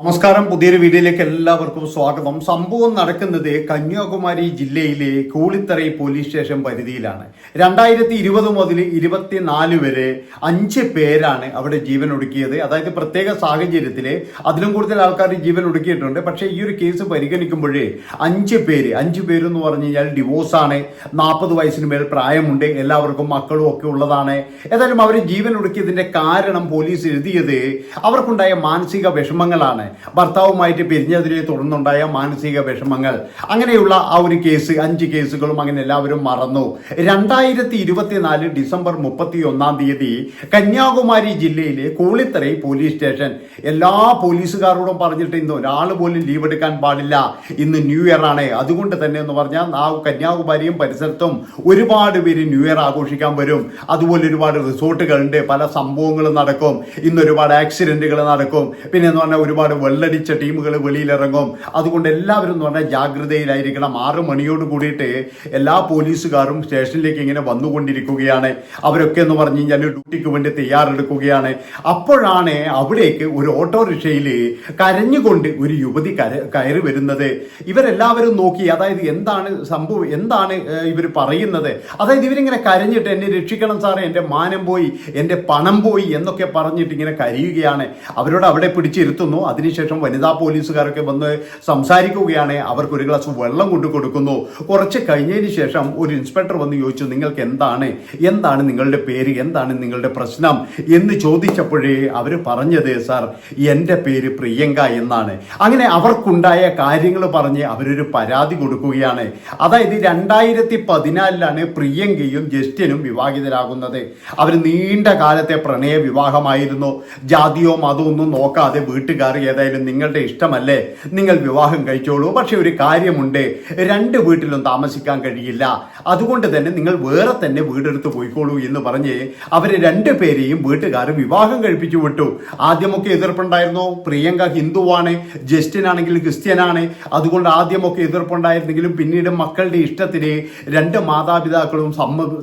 നമസ്കാരം. പുതിയൊരു വീഡിയോയിലേക്ക് എല്ലാവർക്കും സ്വാഗതം. സംഭവം നടക്കുന്നത് കന്യാകുമാരി ജില്ലയിലെ കൂളിത്തറ പോലീസ് സ്റ്റേഷൻ പരിധിയിലാണ്. രണ്ടായിരത്തി ഇരുപത് മുതൽ ഇരുപത്തിനാല് വരെ അഞ്ച് പേരാണ് അവിടെ ജീവൻ ഒടുക്കിയത് അതായത് പ്രത്യേക സാഹചര്യത്തിൽ അതിലും കൂടുതൽ ആൾക്കാർ ജീവൻ ഒടുക്കിയിട്ടുണ്ട് പക്ഷേ ഈ ഒരു കേസ് പരിഗണിക്കുമ്പോഴേ അഞ്ച് പേര് അഞ്ച് പേരെന്ന് പറഞ്ഞു കഴിഞ്ഞാൽ ഡിവോഴ്സാണ്. നാൽപ്പത് വയസ്സിന് മേൽ പ്രായമുണ്ട്. എല്ലാവർക്കും മക്കളും ഒക്കെ ഉള്ളതാണ്. ഏതായാലും അവർ ജീവൻ ഒടുക്കിയതിന്റെ കാരണം പോലീസ് എഴുതിയത് അവർക്കുണ്ടായ മാനസിക വിഷമങ്ങളാണ്. ഭർത്താവുമായിട്ട് പിരിഞ്ഞതിനെ തുടർന്നുണ്ടായ മാനസിക വിഷമങ്ങൾ. അങ്ങനെയുള്ള ആ ഒരു കേസ് അഞ്ച് കേസുകളും അങ്ങനെ എല്ലാവരും മറന്നു. രണ്ടായിരത്തി ഇരുപത്തിനാല് ഡിസംബർ മുപ്പത്തി ഒന്നാം തീയതി കന്യാകുമാരി ജില്ലയിലെ കൂളിത്തറൈ പോലീസ് സ്റ്റേഷൻ. എല്ലാ പോലീസുകാരോടും പറഞ്ഞിട്ട് ഇന്ന് ഒരാൾ പോലും ലീവ് എടുക്കാൻ പാടില്ല. ഇന്ന് ന്യൂ ഇയർ ആണ്. അതുകൊണ്ട് തന്നെ എന്ന് പറഞ്ഞാൽ ആ കന്യാകുമാരിയും പരിസരത്തും ഒരുപാട് പേര് ന്യൂ ഇയർ ആഘോഷിക്കാൻ വരും. അതുപോലെ ഒരുപാട് റിസോർട്ടുകളുണ്ട്. പല സംഭവങ്ങളും നടക്കും. ഇന്ന് ഒരുപാട് ആക്സിഡന്റുകൾ നടക്കും. പിന്നെ എന്ന് പറഞ്ഞാൽ ഒരുപാട് വെള്ളടിച്ച ടീമുകൾ വെളിയിലിറങ്ങും. അതുകൊണ്ട് എല്ലാവരും എന്ന് പറഞ്ഞാൽ ജാഗ്രതയിലായിരിക്കണം. ആറ് മണിയോട് കൂടിയിട്ട് എല്ലാ പോലീസുകാരും സ്റ്റേഷനിലേക്ക് ഇങ്ങനെ വന്നുകൊണ്ടിരിക്കുകയാണ്. അവരൊക്കെ എന്ന് പറഞ്ഞു കഴിഞ്ഞാൽ ഡ്യൂട്ടിക്ക് വേണ്ടി തയ്യാറെടുക്കുകയാണ്. അപ്പോഴാണ് അവിടേക്ക് ഒരു ഓട്ടോറിക്ഷയിൽ കരഞ്ഞുകൊണ്ട് ഒരു യുവതി കയറി വരുന്നത്. ഇവരെല്ലാവരും നോക്കി അതായത് എന്താണ് സംഭവം എന്താണ് ഇവർ പറയുന്നത്? അതായത് ഇവരിങ്ങനെ കരഞ്ഞിട്ട് എന്നെ രക്ഷിക്കണം സാറേ എന്റെ മാനം പോയി എന്റെ പണം പോയി എന്നൊക്കെ പറഞ്ഞിട്ട് ഇങ്ങനെ കരയുകയാണ്. അവരോട് അവിടെ പിടിച്ചിരുത്തുന്നു. അതിനുശേഷം വനിതാ പോലീസുകാരൊക്കെ വന്ന് സംസാരിക്കുകയാണ്. അവർക്ക് ഒരു ഗ്ലാസ് വെള്ളം കൊണ്ടു കൊടുക്കുന്നു. കുറച്ച് കഴിഞ്ഞതിന് ശേഷം ഒരു ഇൻസ്പെക്ടർ വന്ന് ചോദിച്ചു നിങ്ങൾക്ക് എന്താണ്? എന്താണ് നിങ്ങളുടെ പേര്? എന്താണ് നിങ്ങളുടെ പ്രശ്നം? എന്ന് ചോദിച്ചപ്പോഴേ അവർ പറഞ്ഞത് സാർ എന്റെ പേര് പ്രിയങ്ക എന്നാണ്. അങ്ങനെ അവർക്കുണ്ടായ കാര്യങ്ങൾ പറഞ്ഞ് അവരൊരു പരാതി കൊടുക്കുകയാണ്. അതായത് രണ്ടായിരത്തി പതിനാലിലാണ് പ്രിയങ്കയും ജസ്റ്റിനും വിവാഹിതരാകുന്നത്. അവർ നീണ്ട കാലത്തെ പ്രണയ വിവാഹമായിരുന്നു ജാതിയോ മതമോ ഒന്നും നോക്കാതെ വീട്ടുകാർ ഏതായാലും നിങ്ങളുടെ ഇഷ്ടമല്ലേ? നിങ്ങൾ വിവാഹം കഴിച്ചോളൂ. പക്ഷെ ഒരു കാര്യമുണ്ട്. രണ്ട് വീട്ടിലും താമസിക്കാൻ കഴിയില്ല. അതുകൊണ്ട് തന്നെ നിങ്ങൾ വേറെ തന്നെ വീടെടുത്ത് പോയിക്കോളൂ എന്ന് പറഞ്ഞ് അവരെ രണ്ടു പേരെയും വീട്ടുകാർ വിവാഹം കഴിപ്പിച്ചു വിട്ടു. ആദ്യമൊക്കെ എതിർപ്പുണ്ടായിരുന്നു. പ്രിയങ്ക ഹിന്ദുവാണ്. ജസ്റ്റിൻ ആണെങ്കിൽ ക്രിസ്ത്യനാണ്. അതുകൊണ്ട് ആദ്യമൊക്കെ എതിർപ്പുണ്ടായിരുന്നെങ്കിലും പിന്നീട് മക്കളുടെ ഇഷ്ടത്തിന് രണ്ട് മാതാപിതാക്കളും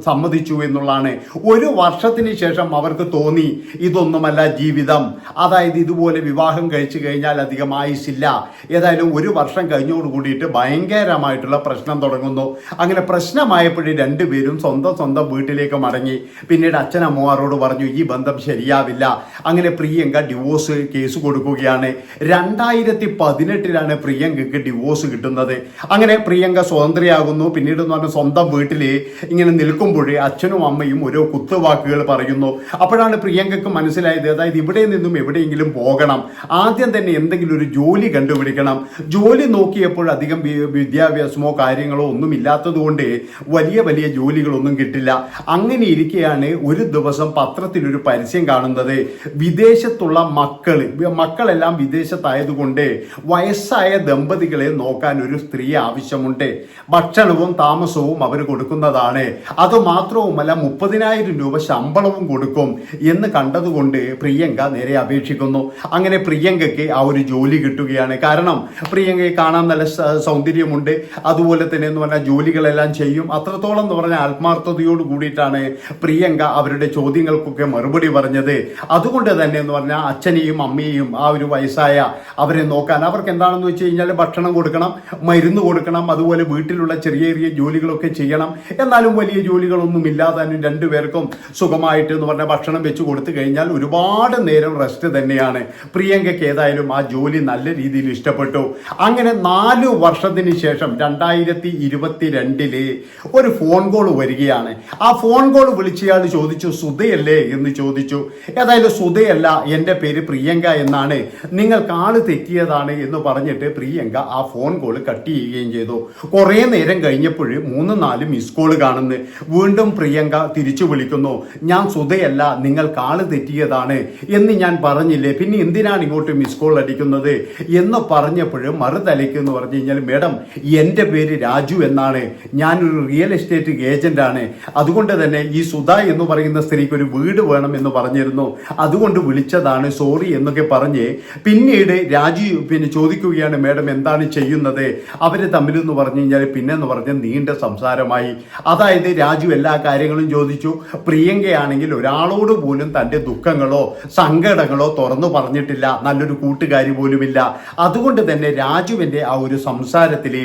സമ്മതിച്ചു എന്നുള്ളതാണ്. ഒരു വർഷത്തിന് ശേഷം അവർക്ക് തോന്നി ഇതൊന്നുമല്ല ജീവിതം. അതായത് ഇതുപോലെ വിവാഹം കഴിച്ചു കഴിഞ്ഞാൽ അധികം ആയുസില്ല ഏതായാലും ഒരു വർഷം കഴിഞ്ഞോട് കൂടിയിട്ട് ഭയങ്കരമായിട്ടുള്ള പ്രശ്നം തുടങ്ങുന്നു. അങ്ങനെ പ്രശ്നമായപ്പോഴേ രണ്ടുപേരും സ്വന്തം സ്വന്തം വീട്ടിലേക്ക് മടങ്ങി. പിന്നീട് അച്ഛനമ്മമാരോട് പറഞ്ഞു ഈ ബന്ധം ശരിയാവില്ല. അങ്ങനെ പ്രിയങ്ക ഡിവോഴ്സ് കേസ് കൊടുക്കുകയാണ്. രണ്ടായിരത്തി പതിനെട്ടിലാണ് പ്രിയങ്കയ്ക്ക് ഡിവോഴ്സ് കിട്ടുന്നത്. അങ്ങനെ പ്രിയങ്ക സ്വതന്ത്രയാകുന്നു. പിന്നീട് എന്ന് പറഞ്ഞാൽ സ്വന്തം വീട്ടിൽ ഇങ്ങനെ നിൽക്കുമ്പോഴേ അച്ഛനും അമ്മയും ഓരോ കുത്തുവാക്കുകൾ പറയുന്നു. അപ്പോഴാണ് പ്രിയങ്കയ്ക്ക് മനസ്സിലായത് അതായത് ഇവിടെ നിന്നും എവിടെയെങ്കിലും പോകണം. ആദ്യം തന്നെ എന്തെങ്കിലും ഒരു ജോലി കണ്ടുപിടിക്കണം. ജോലി നോക്കിയപ്പോൾ അധികം വിദ്യാഭ്യാസമോ കാര്യങ്ങളോ ഒന്നും ഇല്ലാത്തതുകൊണ്ട് വലിയ വലിയ ജോലികളൊന്നും കിട്ടില്ല. അങ്ങനെ ഇരിക്കെയാണ് ഒരു ദിവസം പത്രത്തിൽ ഒരു പരസ്യം കാണുന്നത്. വിദേശത്തുള്ള മക്കൾ മക്കളെല്ലാം വിദേശത്തായതുകൊണ്ട് വയസ്സായ ദമ്പതികളെ നോക്കാൻ ഒരു സ്ത്രീ ആവശ്യമുണ്ട്. ഭക്ഷണവും താമസവും അവർ കൊടുക്കുന്നതാണ്. അത് മാത്രവുമല്ല മുപ്പതിനായിരം രൂപ ശമ്പളവും കൊടുക്കും എന്ന് കണ്ടതുകൊണ്ട് പ്രിയങ്ക നേരെ അപേക്ഷിക്കുന്നു. അങ്ങനെ പ്രിയങ്കയ്ക്ക് ആ ഒരു ജോലി കിട്ടുകയാണ്. കാരണം പ്രിയങ്കയെ കാണാൻ നല്ല സൗന്ദര്യമുണ്ട്. അതുപോലെ തന്നെ എന്ന് പറഞ്ഞാൽ ജോലികളെല്ലാം ചെയ്യും. അത്രത്തോളം എന്ന് പറഞ്ഞാൽ ആത്മാർത്ഥതയോട് കൂടിയിട്ടാണ് പ്രിയങ്ക അവരുടെ ചോദ്യങ്ങൾക്കൊക്കെ മറുപടി പറഞ്ഞത്. അതുകൊണ്ട് തന്നെ എന്ന് പറഞ്ഞാൽ അച്ഛനെയും അമ്മയെയും ആ ഒരു വയസ്സായ അവരെ നോക്കാൻ അവർക്ക് എന്താണെന്ന് വെച്ച് കഴിഞ്ഞാൽ ഭക്ഷണം കൊടുക്കണം മരുന്ന് കൊടുക്കണം അതുപോലെ വീട്ടിലുള്ള ചെറിയ ചെറിയ ജോലികളൊക്കെ ചെയ്യണം. എന്നാലും വലിയ ജോലികളൊന്നും ഇല്ലാതാനും രണ്ടുപേർക്കും സുഖമായിട്ട് എന്ന് പറഞ്ഞാൽ ഭക്ഷണം വെച്ച് കൊടുത്തു കഴിഞ്ഞാൽ ഒരുപാട് നേരം റെസ്റ്റ് തന്നെയാണ്. പ്രിയങ്കയ്ക്ക് ഏതായാലും ആ ജോലി നല്ല രീതിയിൽ ഇഷ്ടപ്പെട്ടു. അങ്ങനെ നാല് വർഷത്തിന് ശേഷം രണ്ടായിരത്തി ഇരുപത്തി രണ്ടിൽ ഒരു ഫോൺ കോൾ വരികയാണ്. ആ ഫോൺ കോൾ വിളിച്ചയാൾ ചോദിച്ചു സുധയല്ലേ? എന്ന് ചോദിച്ചു. ഏതായാലും സുധയല്ല എന്റെ പേര് പ്രിയങ്ക എന്നാണ്. നിങ്ങൾ കാൾ തെറ്റിയതാണ് എന്ന് പറഞ്ഞിട്ട് പ്രിയങ്ക ആ ഫോൺ കോൾ കട്ട് ചെയ്യുകയും ചെയ്തു. കുറേ നേരം കഴിഞ്ഞപ്പോൾ മൂന്ന് നാല് മിസ് കോൾ കാണുന്നു. വീണ്ടും പ്രിയങ്ക തിരിച്ചു വിളിക്കുന്നു ഞാൻ സുധയല്ല നിങ്ങൾ കാൾ തെറ്റിയതാണ് എന്ന് ഞാൻ പറഞ്ഞില്ലേ? പിന്നെ എന്തിനാണ് ഇങ്ങോട്ട് മിസ് കോൾ അടിക്കുന്നത് എന്ന് പറഞ്ഞപ്പോഴും മറുതലയ്ക്ക് എന്ന് പറഞ്ഞു കഴിഞ്ഞാൽ മേഡം എന്റെ പേര് രാജു എന്നാണ്. ഞാനൊരു റിയൽ എസ്റ്റേറ്റ് ഏജന്റ് ആണ് അതുകൊണ്ട് തന്നെ ഈ സുധ എന്ന് പറയുന്ന സ്ത്രീക്ക് ഒരു വീട് വേണം എന്ന് പറഞ്ഞിരുന്നു. അതുകൊണ്ട് വിളിച്ചതാണ്. സോറി എന്നൊക്കെ പറഞ്ഞ് പിന്നീട് രാജു പിന്നെ ചോദിക്കുകയാണ് മേഡം എന്താണ് ചെയ്യുന്നത്? അവർ തമ്മിൽ എന്ന് പറഞ്ഞു കഴിഞ്ഞാൽ പിന്നെ എന്ന് പറഞ്ഞ നീണ്ട സംസാരമായി. അതായത് രാജു എല്ലാ കാര്യങ്ങളും ചോദിച്ചു. പ്രിയങ്കയാണെങ്കിൽ ഒരാളോട് പോലും തന്റെ ദുഃഖങ്ങളോ സങ്കടങ്ങളോ തുറന്നു പറഞ്ഞിട്ടില്ല. നല്ലൊരു കൂട്ടുകാരി പോലുമില്ല. അതുകൊണ്ട് തന്നെ രാജുവിന്റെ ആ ഒരു സംസാരത്തിൽ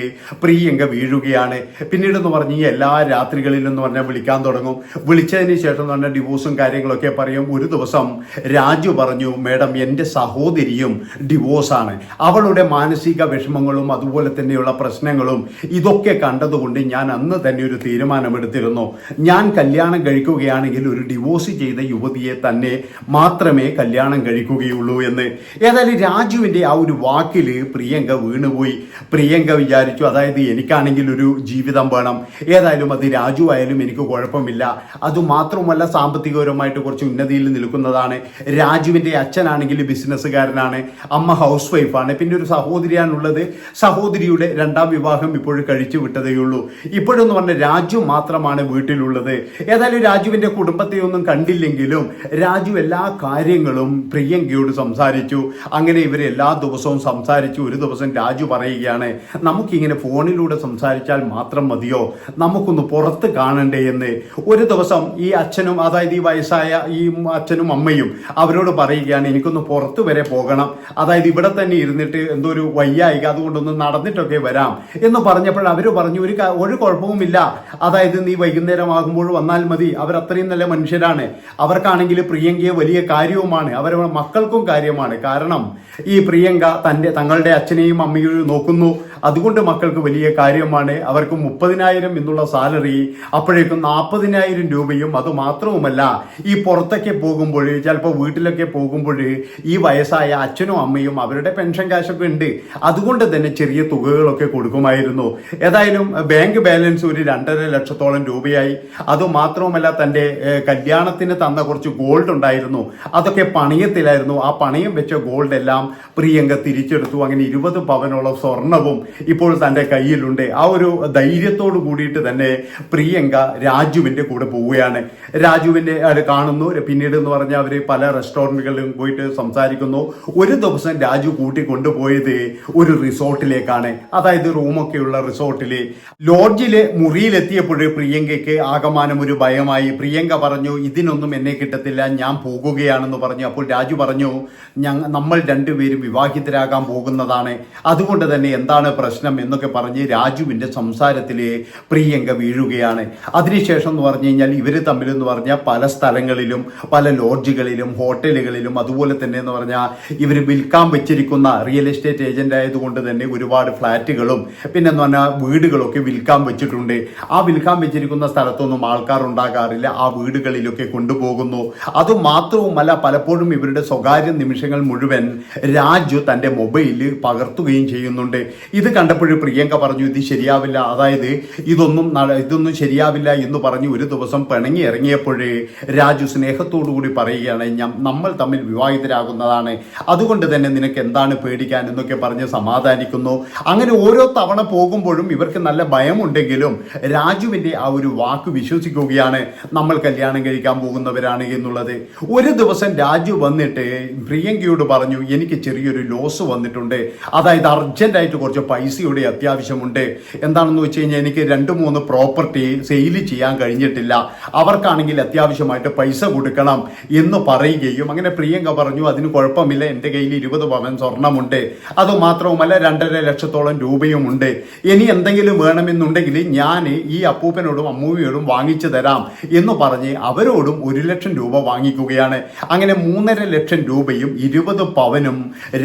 പ്രിയങ്ക വീഴുകയാണ്. പിന്നീട് എന്ന് പറഞ്ഞ് എല്ലാ രാത്രികളിലും എന്ന് പറഞ്ഞാൽ വിളിക്കാൻ തുടങ്ങും. വിളിച്ചതിന് ശേഷം എന്ന് പറഞ്ഞാൽ ഡിവോഴ്സും കാര്യങ്ങളൊക്കെ പറയും. ഒരു ദിവസം രാജു പറഞ്ഞു മേഡം എന്റെ സഹോദരിയും ഡിവോഴ്സാണ് അവളുടെ മാനസിക വിഷമങ്ങളും അതുപോലെ തന്നെയുള്ള പ്രശ്നങ്ങളും ഇതൊക്കെ കണ്ടതുകൊണ്ട് ഞാൻ അന്ന് തന്നെ ഒരു തീരുമാനമെടുത്തിരുന്നു. ഞാൻ കല്യാണം കഴിക്കുകയാണെങ്കിൽ ഒരു ഡിവോഴ്സ് ചെയ്ത യുവതിയെ തന്നെ മാത്രമേ കല്യാണം കഴിക്കുകയുള്ളൂ എന്ന്. ഏതായാലും രാജുവിന്റെ ആ ഒരു വാക്കിൽ പ്രിയങ്ക വീണുപോയി. പ്രിയങ്ക വിചാരിച്ചു അതായത് എനിക്കാണെങ്കിൽ ഒരു ജീവിതം വേണം. ഏതായാലും അത് രാജു ആയാലും എനിക്ക് കുഴപ്പമില്ല. അതുമാത്രമല്ല സാമ്പത്തികപരമായിട്ട് കുറച്ച് ഉന്നതിയിൽ നിൽക്കുന്നതാണ്. രാജുവിന്റെ അച്ഛനാണെങ്കിൽ ബിസിനസ്സുകാരനാണ്. അമ്മ ഹൗസ് വൈഫാണ് പിന്നെ ഒരു സഹോദരിയാണുള്ളത്. സഹോദരിയുടെ രണ്ടാം വിവാഹം ഇപ്പോഴും കഴിച്ചു വിട്ടതേയുള്ളൂ ഇപ്പോഴെന്ന് പറഞ്ഞ രാജു മാത്രമാണ് വീട്ടിലുള്ളത്. ഏതായാലും രാജുവിന്റെ കുടുംബത്തെ ഒന്നും കണ്ടില്ലെങ്കിലും രാജു എല്ലാ കാര്യങ്ങളും പ്രിയങ്കയോട് സംസാരിച്ചു. അങ്ങനെ ഇവർ എല്ലാ ദിവസവും സംസാരിച്ച് ഒരു ദിവസം രാജു പറയുകയാണ് നമുക്കിങ്ങനെ ഫോണിലൂടെ സംസാരിച്ചാൽ മാത്രം മതിയോ? നമുക്കൊന്ന് പുറത്ത് കാണണ്ടേ എന്ന്. ഒരു ദിവസം ഈ അച്ഛനും അതായത് ഈ വയസ്സായ ഈ അച്ഛനും അമ്മയും അവരോട് പറയുകയാണ് എനിക്കൊന്ന് പുറത്ത് വരെ പോകണം. അതായത് ഇവിടെ തന്നെ ഇരുന്നിട്ട് എന്തോ ഒരു വയ്യായിക അതുകൊണ്ടൊന്ന് നടന്നിട്ടൊക്കെ വരാം. എന്ന് പറഞ്ഞപ്പോൾ അവർ പറഞ്ഞു ഒരു ഒരു കുഴപ്പവുമില്ല. അതായത് നീ വൈകുന്നേരം ആകുമ്പോൾ വന്നാൽ മതി. അവർ അത്രയും നല്ല മനുഷ്യരാണ്. അവർക്കാണെങ്കിൽ പ്രിയങ്കയെ വലിയ കാര്യവുമാണ്. അവരുടെ മക്കൾക്കും കാര്യമാണ്. കാരണം ഈ പ്രിയങ്ക തന്റെ തങ്ങളുടെ അച്ഛനെയും അമ്മയെയും നോക്കുന്നു. അതുകൊണ്ട് മക്കൾക്ക് വലിയ കാര്യമാണ്. അവർക്ക് മുപ്പതിനായിരം എന്നുള്ള സാലറി അപ്പോഴേക്കും നാൽപ്പതിനായിരം രൂപയും അത് മാത്രവുമല്ല ഈ പുറത്തൊക്കെ പോകുമ്പോൾ ചിലപ്പോൾ വീട്ടിലൊക്കെ പോകുമ്പോൾ ഈ വയസ്സായ അച്ഛനും അമ്മയും അവരുടെ പെൻഷൻ കാശൊക്കെ ഉണ്ട്. അതുകൊണ്ട് തന്നെ ചെറിയ തുകകളൊക്കെ കൊടുക്കുമായിരുന്നു. ഏതായാലും ബാങ്ക് ബാലൻസ് ഒരു രണ്ടര ലക്ഷത്തോളം രൂപയായി. അതുമാത്രവുമല്ല തന്റെ ഏഹ്, കല്യാണത്തിന് തന്ന കുറച്ച് ഗോൾഡ് ഉണ്ടായിരുന്നു. അതൊക്കെ പണയത്തിലായിരുന്നു. ആ പണയം വെച്ച ഗോൾഡ് എല്ലാം പ്രിയങ്ക തിരിച്ചെടുത്തു. അങ്ങനെ ഇരുപത് പവനോളം സ്വർണവും ഇപ്പോൾ തന്റെ കയ്യിലുണ്ട്. ആ ഒരു ധൈര്യത്തോട് കൂടിയിട്ട് തന്നെ പ്രിയങ്ക രാജുവിന്റെ കൂടെ പോവുകയാണ്. രാജുവിന്റെ അത് കാണുന്നു. പിന്നീട് എന്ന് പറഞ്ഞാൽ അവർ പല റെസ്റ്റോറന്റുകളിലും പോയിട്ട് സംസാരിക്കുന്നു. ഒരു ദിവസം രാജു കൂട്ടി കൊണ്ടുപോയത് ഒരു റിസോർട്ടിലേക്കാണ്. അതായത് റൂമൊക്കെ ഉള്ള റിസോർട്ടിൽ ലോഡ്ജിലെ മുറിയിലെത്തിയപ്പോൾ പ്രിയങ്കയ്ക്ക് ആകമാനം ഒരു ഭയമായി. പ്രിയങ്ക പറഞ്ഞു ഇതിനൊന്നും എന്നെ കിട്ടത്തില്ല. ഞാൻ പോകുകയാണെന്ന് പറഞ്ഞു. അപ്പോൾ രാജു പറഞ്ഞു ഞങ്ങൾ നമ്മൾ രണ്ടുപേരും വിവാഹിതരാകാൻ പോകുന്നതാണ്. അതുകൊണ്ട് തന്നെ എന്താണ് പ്രശ്നം എന്നൊക്കെ പറഞ്ഞ് രാജുവിന്റെ സംസാരത്തിൽ പ്രിയങ്ക വീഴുകയാണ്. അതിനുശേഷം എന്ന് പറഞ്ഞു കഴിഞ്ഞാൽ ഇവർ തമ്മിലെന്ന് പറഞ്ഞാൽ പല സ്ഥലങ്ങളിലും പല ലോഡ്ജുകളിലും ഹോട്ടലുകളിലും അതുപോലെ തന്നെ എന്ന് പറഞ്ഞാൽ ഇവർ വിൽക്കാൻ വെച്ചിരിക്കുന്ന റിയൽ എസ്റ്റേറ്റ് ഏജന്റ് ആയതുകൊണ്ട് തന്നെ ഒരുപാട് ഫ്ലാറ്റുകളും പിന്നെ എന്ന് പറഞ്ഞാൽ വീടുകളൊക്കെ വിൽക്കാൻ വെച്ചിട്ടുണ്ട്. ആ വിൽക്കാൻ വെച്ചിരിക്കുന്ന സ്ഥലത്തൊന്നും ആൾക്കാർ ഉണ്ടാകാറില്ല. ആ വീടുകളിലൊക്കെ കൊണ്ടുപോകുന്നു. അതുമാത്രവുമല്ല പലപ്പോഴും ഇവരുടെ സ്വകാര്യ നിമിഷങ്ങൾ മുഴുവൻ രാജു തന്റെ മൊബൈലിൽ പകർത്തുകയും ചെയ്യുന്നുണ്ട്. ഇത് കണ്ടപ്പോൾ പ്രിയങ്ക പറഞ്ഞു ഇത് ശരിയാവില്ല. അതായത് ഇതൊന്നും ഇതൊന്നും ശരിയാവില്ല എന്ന് പറഞ്ഞ് ഒരു ദിവസം പിണങ്ങി ഇറങ്ങിയപ്പോഴേ രാജു സ്നേഹത്തോടു കൂടി പറയുകയാണ് നമ്മൾ തമ്മിൽ വിവാഹിതരാകുന്നതാണ്. അതുകൊണ്ട് തന്നെ നിനക്ക് എന്താണ് പേടിക്കാൻ? എന്നൊക്കെ പറഞ്ഞ് സമാധാനിക്കുന്നു. അങ്ങനെ ഓരോ തവണ പോകുമ്പോഴും ഇവർക്ക് നല്ല ഭയമുണ്ടെങ്കിലും രാജുവിന്റെ ആ ഒരു വാക്ക് വിശ്വസിക്കുകയാണ് നമ്മൾ കല്യാണം കഴിക്കാൻ പോകുന്നവരാണ് എന്നുള്ളത്. ഒരു ദിവസം രാജു വന്നിട്ട് പ്രിയങ്കയോട് പറഞ്ഞു എനിക്ക് ചെറിയൊരു ലോസ് വന്നിട്ടുണ്ട്. അതായത് അർജന്റായിട്ട് കുറച്ച് പൈസയുടെ അത്യാവശ്യമുണ്ട്. എന്താണെന്ന് വെച്ച് കഴിഞ്ഞാൽ എനിക്ക് രണ്ട് മൂന്ന് പ്രോപ്പർട്ടി സെയിൽ ചെയ്യാൻ കഴിഞ്ഞിട്ടില്ല. അവർക്കാണെങ്കിൽ അത്യാവശ്യമായിട്ട് പൈസ കൊടുക്കണം എന്ന് പറയുകയും അങ്ങനെ പ്രിയങ്ക പറഞ്ഞു അതിന് കുഴപ്പമില്ല എന്റെ കയ്യിൽ ഇരുപത് പവൻ സ്വർണമുണ്ട് അത് മാത്രവുമല്ല രണ്ടര ലക്ഷത്തോളം രൂപയുമുണ്ട്. ഇനി എന്തെങ്കിലും വേണമെന്നുണ്ടെങ്കിൽ ഞാൻ ഈ അപ്പൂപ്പനോടും അമ്മൂവിയോടും വാങ്ങിച്ചു തരാം എന്ന് പറഞ്ഞ് അവരോടും ഒരു ലക്ഷം രൂപ വാങ്ങിക്കുകയാണ്. അങ്ങനെ മൂന്നര ലക്ഷം രൂപയും ഇരുപത് പവനും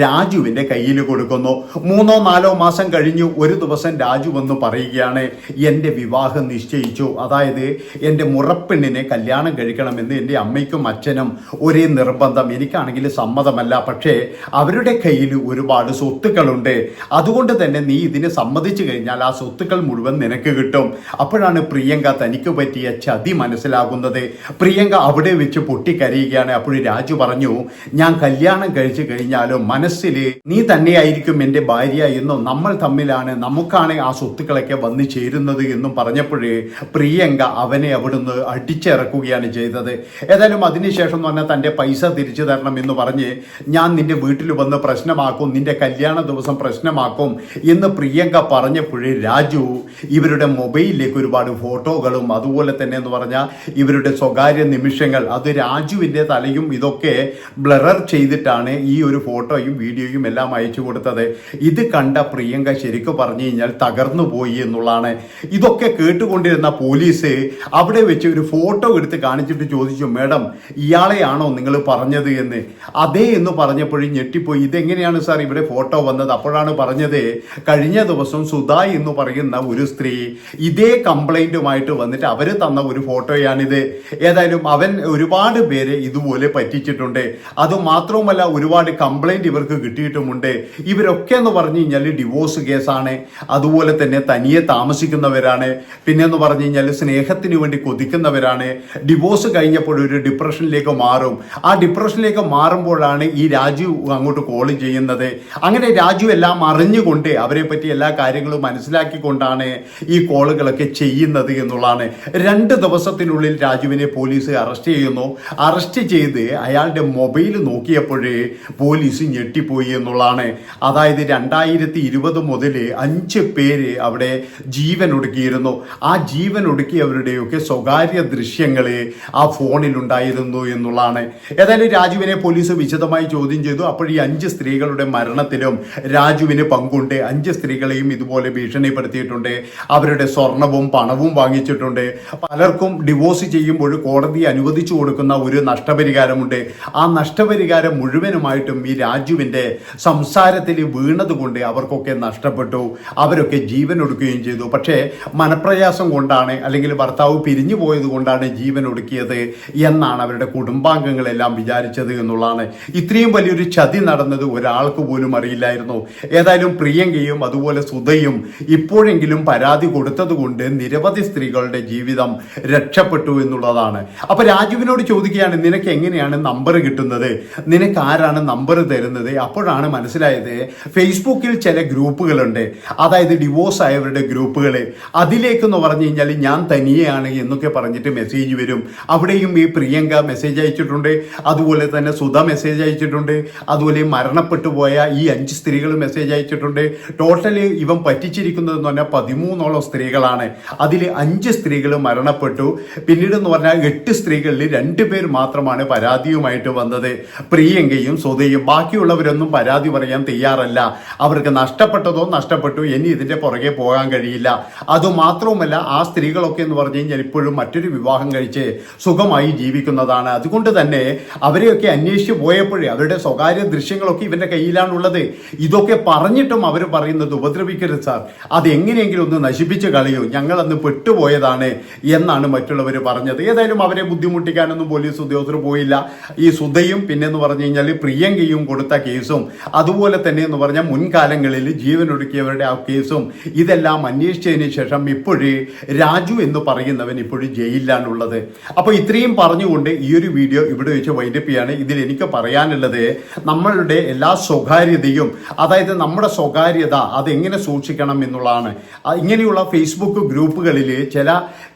രാജുവിന്റെ കയ്യിൽ കൊടുക്കുന്നു. മൂന്നോ നാലോ മാസം കഴിഞ്ഞു ഒരു ദിവസം രാജു വന്ന് പറയുകയാണ് എന്റെ വിവാഹം നിശ്ചയിച്ചു. അതായത് എന്റെ മുറപ്പെണ്ണിനെ കല്യാണം കഴിക്കണമെന്ന് എന്റെ അമ്മയ്ക്കും അച്ഛനും ഒരേ നിർബന്ധം. എനിക്കാണെങ്കിൽ സമ്മതമല്ല. പക്ഷേ അവരുടെ കയ്യിൽ ഒരുപാട് സ്വത്തുക്കളുണ്ട്. അതുകൊണ്ട് തന്നെ നീ ഇതിനെ സമ്മതിച്ചു കഴിഞ്ഞാൽ ആ സ്വത്തുക്കൾ മുഴുവൻ നിനക്ക് കിട്ടും. അപ്പോഴാണ് പ്രിയങ്ക തനിക്ക് പറ്റിയ ചതി മനസ്സിലാകുന്നത്. പ്രിയങ്ക അവിടെ വെച്ച് പൊട്ടിക്കരയുകയാണ്. അപ്പോൾ രാജു പറഞ്ഞു ഞാൻ കല്യാണം കഴിച്ചു കഴിഞ്ഞാലും മനസ്സിൽ നീ തന്നെയായിരിക്കും എന്റെ ഭാര്യ എന്നും നമ്മൾ തമ്മിലാണ് നമുക്കാണ് ആ സ്വത്തുക്കളൊക്കെ വന്നു ചേരുന്നത് എന്നും പറഞ്ഞപ്പോഴേ പ്രിയങ്ക അവനെ അവിടുന്ന് അടിച്ചിറക്കുകയാണ് ചെയ്തത്. ഏതായാലും അതിനുശേഷം എന്ന് പറഞ്ഞാൽ തന്റെ പൈസ തിരിച്ചു തരണം എന്ന് പറഞ്ഞ് ഞാൻ നിന്റെ വീട്ടിൽ വന്ന് പ്രശ്നമാക്കും നിന്റെ കല്യാണ ദിവസം പ്രശ്നമാക്കും എന്ന് പ്രിയങ്ക പറഞ്ഞപ്പോഴേ രാജു ഇവരുടെ മൊബൈലിലേക്ക് ഒരുപാട് ഫോട്ടോകളും അതുപോലെ തന്നെ എന്ന് പറഞ്ഞാൽ ഇവരുടെ സ്വകാര്യ നിമിഷങ്ങൾ അത് രാജുവിന്റെ തലയും ഇതൊക്കെ ബ്ലറർ ചെയ്തിട്ടാണ് ഈ ഒരു ഫോട്ടോയും വീഡിയോയും എല്ലാം അയച്ചു കൊടുത്തത്. ഇത് കണ്ട പ്രിയങ്ക ശരിക്കും പറഞ്ഞു കഴിഞ്ഞാൽ തകർന്നു പോയി എന്നുള്ളതാണ്. ഇതൊക്കെ കേട്ടുകൊണ്ടിരുന്ന പോലീസ് അവിടെ വെച്ച് ഒരു ഫോട്ടോ എടുത്ത് കാണിച്ചിട്ട് ചോദിച്ചു മേഡം ഇയാളെയാണോ നിങ്ങൾ പറഞ്ഞത് എന്ന്? അതേ എന്ന് പറഞ്ഞപ്പോഴും ഞെട്ടിപ്പോയി. ഇതെങ്ങനെയാണ് സാർ ഇവിടെ ഫോട്ടോ വന്നത്? അപ്പോഴാണ് പറഞ്ഞത് കഴിഞ്ഞ ദിവസം സുധ എന്ന് പറയുന്ന ഒരു സ്ത്രീ ഇതേ കംപ്ലൈന്റുമായിട്ട് വന്നിട്ട് അവർ തന്ന ഒരു ഫോട്ടോയാണിത്. ഏതായാലും അവൻ ഒരുപാട് പേരെ ഇതുപോലെ പറ്റിച്ചിട്ടുണ്ട്. അത് മാത്രവുമല്ല ഒരുപാട് കംപ്ലൈന്റ് ഇവർക്ക് കിട്ടിയിട്ടുമുണ്ട്. ഇവരൊക്കെ എന്ന് പറഞ്ഞു കഴിഞ്ഞാൽ ഡിവോഴ്സ് കേസാണ് അതുപോലെ തന്നെ തനിയെ താമസിക്കുന്നവരാണ്. പിന്നെ എന്ന് പറഞ്ഞു കഴിഞ്ഞാൽ സ്നേഹത്തിന് വേണ്ടി കൊതിക്കുന്നവരാണ്. ഡിവോഴ്സ് കഴിഞ്ഞപ്പോൾ ഒരു ഡിപ്രഷനിലേക്ക് മാറും. ആ ഡിപ്രഷനിലേക്ക് മാറുമ്പോഴാണ് ഈ രാജു അങ്ങോട്ട് കോൾ ചെയ്യുന്നത്. അങ്ങനെ രാജു എല്ലാം അറിഞ്ഞുകൊണ്ട് അവരെ പറ്റി എല്ലാ കാര്യങ്ങളും മനസ്സിലാക്കിക്കൊണ്ടാണ് ഈ കോളുകളൊക്കെ ചെയ്യുന്നത് എന്നുള്ളതാണ്. രണ്ട് ദിവസത്തിനുള്ളിൽ രാജുവിനെ പോലീസ് അറസ്റ്റ് ചെയ്യുന്നു. അറസ്റ്റ് ചെയ്ത് അയാളുടെ മൊബൈൽ നോക്കിയപ്പോഴേ പോലീസ് ഞെട്ടിപ്പോയി എന്നുള്ളതാണ്. അതായത് രണ്ടായിരത്തി ഇരുപത് മുതൽ അഞ്ച് പേര് അവിടെ ജീവൻ ഒടുക്കിയിരുന്നു ആ ജീവൻ ഒടുക്കിയവരുടെയൊക്കെ സ്വകാര്യ ദൃശ്യങ്ങൾ ആ ഫോണിൽ ഉണ്ടായിരുന്നു എന്നുള്ളതാണ്. ഏതായാലും രാജുവിനെ പോലീസ് വിശദമായി ചോദ്യം ചെയ്തു. അപ്പോൾ ഈ അഞ്ച് സ്ത്രീകളുടെ മരണത്തിലും രാജുവിന് പങ്കുണ്ട്. അഞ്ച് സ്ത്രീകളെയും ഇതുപോലെ ഭീഷണിപ്പെടുത്തിയിട്ടുണ്ട്. അവരുടെ സ്വർണവും പണവും വാങ്ങിച്ചിട്ടുണ്ട്. പലർക്കും ഡിവോഴ്സ് ചെയ്യുമ്പോൾ കോടതി അനുവദിച്ചു കൊടുക്കുന്ന ഒരു നഷ്ടപരിഹാരമുണ്ട്. ആ നഷ്ടപരിഹാരം മുഴുവനുമായിട്ടും ഈ രാജുവിന്റെ സംസാരത്തിൽ വീണതുകൊണ്ട് അവർക്കൊക്കെ നഷ്ടപ്പെട്ടു. അവരൊക്കെ ജീവൻ ഒടുക്കുകയും ചെയ്തു. പക്ഷേ മനപ്രയാസം കൊണ്ടാണ് അല്ലെങ്കിൽ ഭർത്താവ് പിരിഞ്ഞു പോയത് കൊണ്ടാണ് ജീവൻ ഒടുക്കിയത് എന്നാണ് അവരുടെ കുടുംബാംഗങ്ങളെല്ലാം വിചാരിച്ചത് എന്നുള്ളതാണ്. ഇത്രയും വലിയൊരു ചതി നടന്നത് ഒരാൾക്ക് പോലും അറിയില്ലായിരുന്നു. ഏതായാലും പ്രിയങ്കയും അതുപോലെ സുധയും ഇപ്പോഴെങ്കിലും പരാതി കൊടുത്തതുകൊണ്ട് നിരവധി സ്ത്രീകളുടെ ജീവിതം രക്ഷപ്പെട്ടു എന്നുള്ളതാണ്. അപ്പൊ രാജുവിനോട് ചോദിക്കുകയാണ് നിനക്ക് എങ്ങനെയാണ് നമ്പർ കിട്ടുന്നത്? നിനക്ക് ആരാണ് നമ്പർ തരുന്നത്. അപ്പോഴാണ് മനസ്സിലായത് ഫേസ്ബുക്കിൽ ചില ഗ്രൂപ്പുകളുണ്ട്. അതായത് ഡിവോഴ്സ് ആയവരുടെ ഗ്രൂപ്പുകൾ അതിലേക്കെന്ന് പറഞ്ഞു കഴിഞ്ഞാൽ ഞാൻ തനിയെയാണ് എന്നൊക്കെ പറഞ്ഞിട്ട് മെസ്സേജ് വരും. അവിടെയും ഈ പ്രിയങ്ക മെസ്സേജ് അയച്ചിട്ടുണ്ട്. അതുപോലെ തന്നെ സുധ മെസ്സേജ് അയച്ചിട്ടുണ്ട്. അതുപോലെ മരണപ്പെട്ടു പോയ ഈ അഞ്ച് സ്ത്രീകൾ മെസ്സേജ് അയച്ചിട്ടുണ്ട്. ടോട്ടൽ ഇവൻ പറ്റിച്ചിരിക്കുന്നത് എന്ന് പറഞ്ഞാൽ പതിമൂന്നോളം സ്ത്രീകളാണ്. അതിൽ അഞ്ച് സ്ത്രീകൾ മരണപ്പെട്ടു. പിന്നീട് എന്ന് പറഞ്ഞാൽ എട്ട് സ്ത്രീകളിൽ രണ്ട് പേർ മാത്രമാണ് പരാതിയുമായിട്ട് വന്നത്. പ്രിയങ്കയും സുധയും ബാക്കിയുള്ളവരൊന്നും പരാതി പറയാൻ തയ്യാറല്ല. അവർക്ക് നഷ്ടപ്പെട്ടതോ നഷ്ടപ്പെട്ടു. ഇനി ഇതിന്റെ പുറകെ പോകാൻ കഴിയില്ല. അതുമാത്രവുമല്ല ആ സ്ത്രീകളൊക്കെ എന്ന് പറഞ്ഞു കഴിഞ്ഞാൽ ഇപ്പോഴും മറ്റൊരു വിവാഹം കഴിച്ച് സുഖമായി ജീവിക്കുന്നതാണ്. അതുകൊണ്ട് തന്നെ അവരെയൊക്കെ അന്വേഷിച്ച് പോയപ്പോഴേ അവരുടെ സ്വകാര്യ ദൃശ്യങ്ങളൊക്കെ ഇവന്റെ കയ്യിലാണുള്ളത് ഇതൊക്കെ പറഞ്ഞിട്ടും അവർ പറയുന്നത് ഉപദ്രവിക്കരുത് സാർ. അത് എങ്ങനെയെങ്കിലും ഒന്ന് നശിപ്പിച്ച് കളിയോ. ഞങ്ങളന്ന് പെട്ടുപോയതാണ് എന്നാണ് മറ്റുള്ളവർ പറഞ്ഞത്. ഏതായാലും അവരെ ബുദ്ധിമുട്ടിക്കാനൊന്നും പോലീസ് ഉദ്യോഗസ്ഥർ പോയില്ല. ഈ സുധയും പിന്നെന്ന് പറഞ്ഞു കഴിഞ്ഞാൽ പ്രിയങ്കയും കൊടുത്ത കേസും അതുപോലെ തന്നെ എന്ന് പറഞ്ഞാൽ മുൻകാലങ്ങളിൽ ജീവനൊടുക്കിയവരുടെ ആ കേസും ഇതെല്ലാം അന്വേഷിച്ചതിന് ശേഷം ഇപ്പോഴേ രാജു എന്ന് പറയുന്നവൻ ഇപ്പോഴും ജയിലിലാണുള്ളത്. അപ്പോൾ ഇത്രയും പറഞ്ഞുകൊണ്ട് ഈ ഒരു വീഡിയോ ഇവിടെ വെച്ച് വൈൻഡപ്പ് ഇതിൽ എനിക്ക് പറയാനുള്ളത്. നമ്മളുടെ എല്ലാ സ്വകാര്യതയും അതായത് നമ്മുടെ സ്വകാര്യത അതെങ്ങനെ സൂക്ഷിക്കണം എന്നുള്ളതാണ്. ഇങ്ങനെയുള്ള ഫേസ്ബുക്ക് ഗ്രൂപ്പുകളിൽ ചില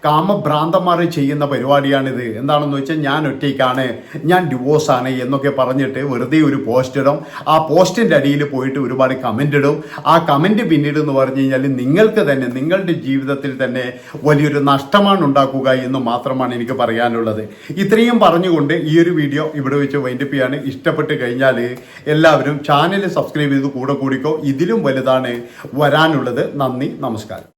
കാമഭ്രാന്തന്മാർ ചെയ്യുന്ന പരിപാടിയാണിത്. എന്താണെന്ന് വെച്ചാൽ ഞാൻ ഒറ്റയ്ക്കാണ് ഞാൻ ഡിവോഴ്സാണ് എന്നൊക്കെ പറഞ്ഞിട്ട് വെറുതെ ഒരു പോസ്റ്റ് ഇടും. ആ പോസ്റ്റിന്റെ അടിയിൽ പോയിട്ട് ഒരുപാട് കമന്റ് ഇടും. ആ കമന്റ് പിന്നീട് എന്ന് പറഞ്ഞു കഴിഞ്ഞാൽ നിങ്ങൾക്ക് തന്നെ നിങ്ങളുടെ ജീവിതത്തിൽ തന്നെ വലിയൊരു നഷ്ടമാണ് ഉണ്ടാക്കുക എന്ന് മാത്രമാണ് എനിക്ക് പറയാനുള്ളത്. ഇത്രയും പറഞ്ഞുകൊണ്ട് ഈ ഒരു വീഡിയോ ഇവിടെ വെച്ച് വൈൻഡപ്പ് ചെയ്യാണ്. ഇഷ്ടപ്പെട്ട് കഴിഞ്ഞാൽ എല്ലാവരും ചാനൽ സബ്സ്ക്രൈബ് ചെയ്ത് കൂടെ കൂടിക്കോ. ഇതിലും വലുതാണ് വരാനുള്ളത്. നന്ദി നമസ്കാരം.